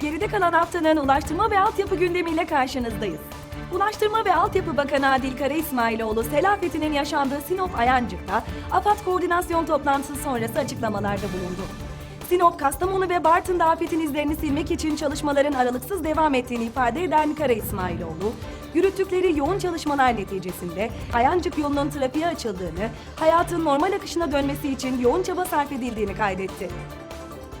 Geride kalan haftanın ulaştırma ve altyapı gündemiyle karşınızdayız. Ulaştırma ve Altyapı Bakanı Adil Kara İsmailoğlu, sel afetinin yaşandığı Sinop Ayancık'ta AFAD koordinasyon toplantısı sonrası açıklamalarda bulundu. Sinop, Kastamonu ve Bartın'da afetin izlerini silmek için çalışmaların aralıksız devam ettiğini ifade eden Kara İsmailoğlu, yürüttükleri yoğun çalışmalar neticesinde Ayancık yolunun trafiğe açıldığını, hayatın normal akışına dönmesi için yoğun çaba sarf edildiğini kaydetti.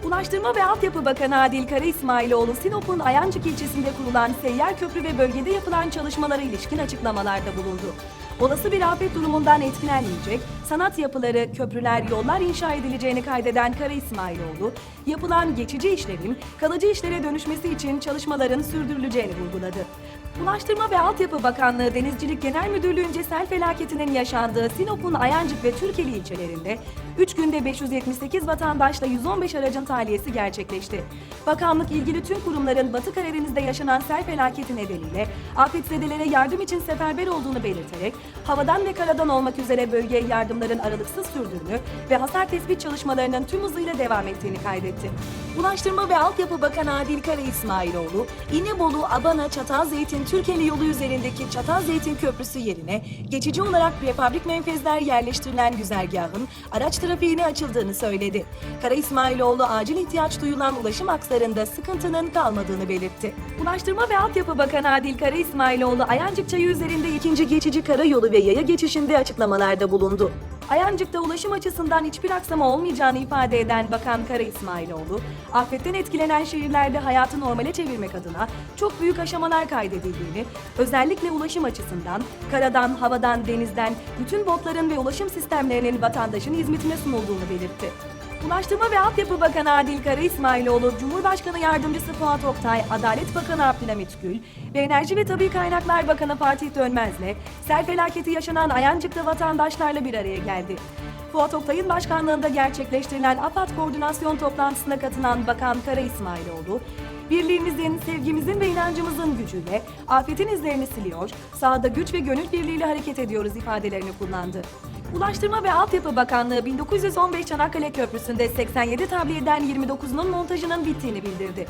Ulaştırma ve Altyapı Bakanı Adil Kara İsmailoğlu, Sinop'un Ayancık ilçesinde kurulan seyyar köprü ve bölgede yapılan çalışmalara ilişkin açıklamalarda bulundu. Olası bir afet durumundan etkilenmeyecek, sanat yapıları, köprüler, yollar inşa edileceğini kaydeden Kara İsmailoğlu, yapılan geçici işlerin kalıcı işlere dönüşmesi için çalışmaların sürdürüleceğini vurguladı. Ulaştırma ve Altyapı Bakanlığı Denizcilik Genel Müdürlüğü'nce sel felaketinin yaşandığı Sinop'un Ayancık ve Türkeli ilçelerinde 3 günde 578 vatandaşla 115 aracın tahliyesi gerçekleşti. Bakanlık ilgili tüm kurumların Batı Karadeniz'de yaşanan sel felaketi nedeniyle afetzedelere yardım için seferber olduğunu belirterek havadan ve karadan olmak üzere bölgeye yardımların aralıksız sürdüğünü ve hasar tespit çalışmalarının tüm hızıyla devam ettiğini kaydetti. Ulaştırma ve Altyapı Bakanı Adil Kara İsmailoğlu, İnebolu, Abana, Çatalzeytin, Türkeli yolu üzerindeki Çatalzeytin Köprüsü yerine geçici olarak prefabrik menfezler yerleştirilen güzergahın araç trafiğine açıldığını söyledi. Kara İsmailoğlu acil ihtiyaç duyulan ulaşım akslarında sıkıntının kalmadığını belirtti. Ulaştırma ve Altyapı Bakanı Adil Kara İsmailoğlu Ayancık Çayı üzerinde ikinci geçici karayolu ve yaya geçişinde açıklamalarda bulundu. Ayancık'ta ulaşım açısından hiçbir aksama olmayacağını ifade eden Bakan Kara İsmailoğlu, afetten etkilenen şehirlerde hayatı normale çevirmek adına çok büyük aşamalar kaydedildiğini, özellikle ulaşım açısından karadan, havadan, denizden bütün botların ve ulaşım sistemlerinin vatandaşın hizmetine sunulduğunu belirtti. Ulaştırma ve Altyapı Bakanı Adil Kara İsmailoğlu, Cumhurbaşkanı Yardımcısı Fuat Oktay, Adalet Bakanı Abdülhamit Gül ve Enerji ve Tabi Kaynaklar Bakanı Fatih Dönmez'le sel felaketi yaşanan Ayancık'ta vatandaşlarla bir araya geldi. Fuat Oktay'ın başkanlığında gerçekleştirilen AFAD koordinasyon toplantısına katılan Bakan Kara İsmailoğlu, birliğimizin, sevgimizin ve inancımızın gücüyle afetin izlerini siliyor, sahada güç ve gönül birliğiyle hareket ediyoruz ifadelerini kullandı. Ulaştırma ve Altyapı Bakanlığı 1915 Çanakkale Köprüsü'nde 87 tabliyeden 29'unun montajının bittiğini bildirdi.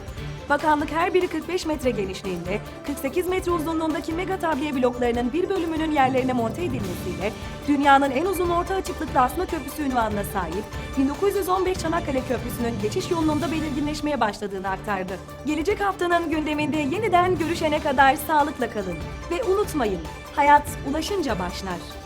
Bakanlık her biri 45 metre genişliğinde, 48 metre uzunluğundaki mega tabliye bloklarının bir bölümünün yerlerine monte edilmesiyle dünyanın en uzun orta açıklıklı asma köprüsü unvanına sahip 1915 Çanakkale Köprüsü'nün geçiş yolunda belirginleşmeye başladığını aktardı. Gelecek haftanın gündeminde yeniden görüşene kadar sağlıkla kalın ve unutmayın, hayat ulaşınca başlar.